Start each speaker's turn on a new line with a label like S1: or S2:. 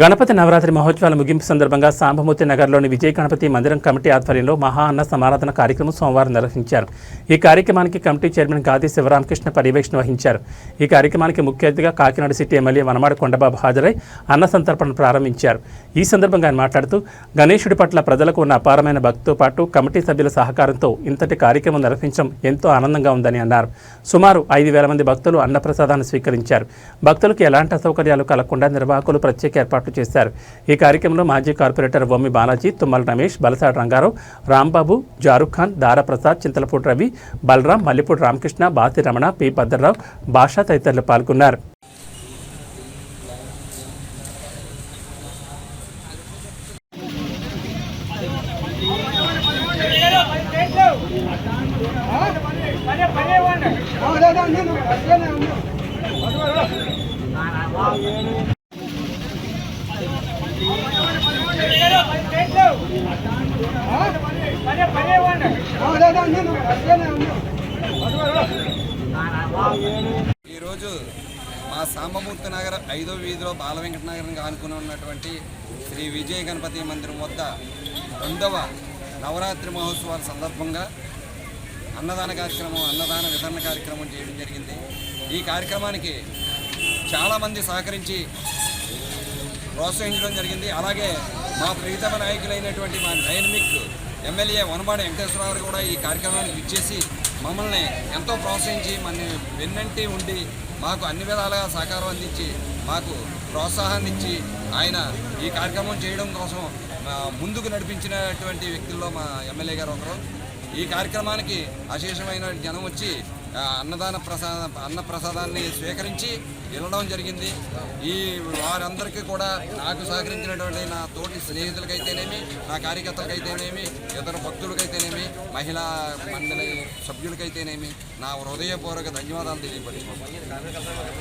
S1: గణపతి నవరాత్రి మహోత్సవాల ముగింపు సందర్భంగా సాంబమూర్తి నగర్లోని విజయ గణపతి మందిరం కమిటీ ఆధ్వర్యంలో మహా అన్న సమారాధన కార్యక్రమం సోమవారం నిర్వహించారు. ఈ కార్యక్రమానికి కమిటీ చైర్మన్ గాది శివరామకృష్ణ పర్యవేక్షణ వహించారు. ఈ కార్యక్రమానికి ముఖ్య అతిథిగా కాకినాడ సిటీ ఎమ్మెల్యే వనమాడ కొండబాబు హాజరై అన్న సంతర్పణను ప్రారంభించారు. ఈ సందర్భంగా ఆయన మాట్లాడుతూ గణేశుడి పట్ల ప్రజలకు ఉన్న అపారమైన భక్తితో పాటు కమిటీ సభ్యుల సహకారంతో ఇంతటి కార్యక్రమం నిర్వహించడం ఎంతో ఆనందంగా ఉందని అన్నారు. సుమారు ఐదు వేల మంది భక్తులు అన్నప్రసాదాన్ని స్వీకరించారు. భక్తులకు ఎలాంటి అసౌకర్యాలు కలగకుండా నిర్వాహకులు ప్రత్యేక ఏర్పాటు ఏర్పాట్లు చేశారు. ఈ కార్యక్రమంలో మాజీ కార్పొరేటర్ బొమ్మి బాలాజీ తుమ్మల రమేష్ బలసాడు రంగారావు రాంబాబు జారుఖ్ ఖాన్ దారాప్రసాద్ చింతలపూడి రవి బలరాం మల్లిపూడి రామకృష్ణ బాతి రమణ పి. భద్రరావు భాషా తదితరులు పాల్గొన్నారు.
S2: ఈరోజు మా సాంబమూర్తి నగర్ ఐదో వీధిలో బాల వెంకట ఆనుకుని ఉన్నటువంటి శ్రీ విజయ గణపతి మందిరం వద్ద రెండవ నవరాత్రి మహోత్సవాల సందర్భంగా అన్నదాన కార్యక్రమం అన్నదాన వితరణ కార్యక్రమం చేయడం జరిగింది. ఈ కార్యక్రమానికి చాలామంది సహకరించి ప్రోత్సహించడం జరిగింది. అలాగే మా ప్రియతమ నాయకులైనటువంటి మా డైనమిక్ ఎమ్మెల్యే వనమాడి వెంకటేశ్వరరావు కూడా ఈ కార్యక్రమానికి ఇచ్చేసి మమ్మల్ని ఎంతో ప్రోత్సహించి మన వెన్నంటి ఉండి మాకు అన్ని విధాలుగా సహకారం అందించి మాకు ప్రోత్సాహాన్ని ఇచ్చి ఆయన ఈ కార్యక్రమం చేయడం కోసం ముందుకు నడిపించినటువంటి వ్యక్తుల్లో మా ఎమ్మెల్యే గారు ఒకరు. ఈ కార్యక్రమానికి అశేషమైన జనం వచ్చి అన్నదాన ప్రసాద అన్న ప్రసాదాన్ని స్వీకరించి వెళ్ళడం జరిగింది. ఈ వారందరికీ కూడా నాకు సహకరించినటువంటి నా తోటి స్నేహితులకైతేనేమి నా కార్యకర్తలకైతేనేమి ఇతర భక్తులకైతేనేమి మహిళా మండలి సభ్యులకైతేనేమి నా హృదయపూర్వక ధన్యవాదాలు తెలియపరుచుకున్నాను